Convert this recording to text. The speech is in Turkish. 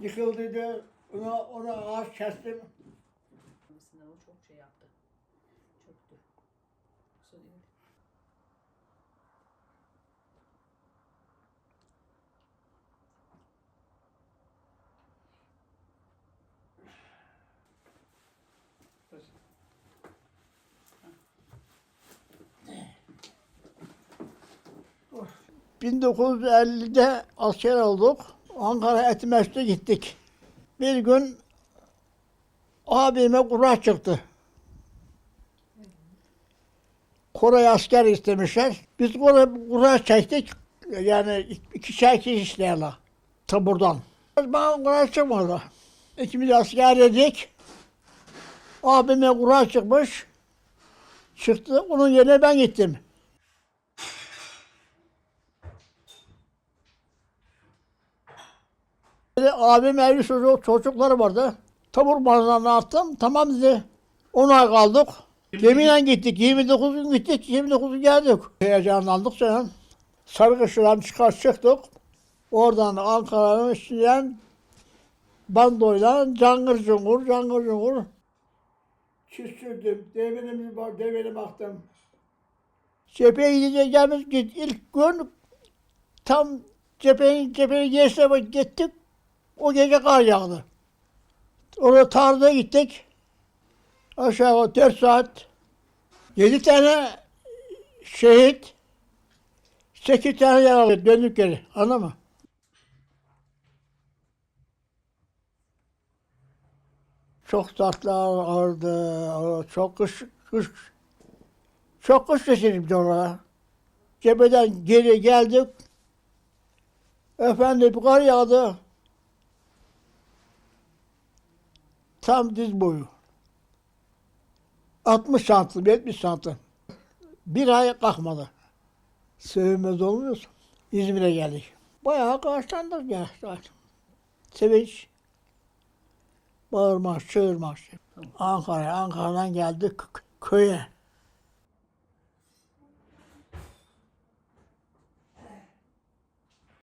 yıkıldıydı. Ona, ona ağaç kestim. O çok şey yaptı. Çöktü. Değil. Dur. 1950'de asker olduk. Ankara Etmes'te gittik. Bir gün abime kura çıktı. Koray asker istemişler. Biz kura, kura çektik. Yani ikişer kişi işlerle. Taburdan. Bana kura çıkmadı. İkimiz asker dedik. Abime kura çıkmış. Çıktı. Onun yerine ben gittim. Dedi, abim evli çocuk, çocukları vardı. Tabur mağazalarına attım. Tamam dedi. Ona kaldık. Gemiyle gittik. 29 gün gittik. 29 gün geldik. Heyecanlandık sonra. Sarıkışı'dan çıkar çıktık. Oradan Ankara'nın içinden bandoyla cangır cungur, cangır cungur. Çiz sürdüm. Devrimi var, devrimi baktım. Cepheye gideceğimiz git. ilk gün tam cephenin cephenin geçte gittik. O gece kar yağdı. Orada tarlaya gittik. Aşağı 4 saat. 7 tane şehit. 8 tane yaralı. Döndük geri. Anladın mı? Çok tatlı ağırdı. Çok kış, kış çok kış geçirdik orada. Cepheden geri geldik. Efendim kar yağdı. Tam diz boyu. 60 santim, 70 santim. Bir ay kalkmadı. Sevinmez olmuyorsun. İzmir'e geldik. Bayağı karşılandık ya. Sevinç. Bağırmak, çığırmak. Ankara'ya, Ankara'dan geldik köye.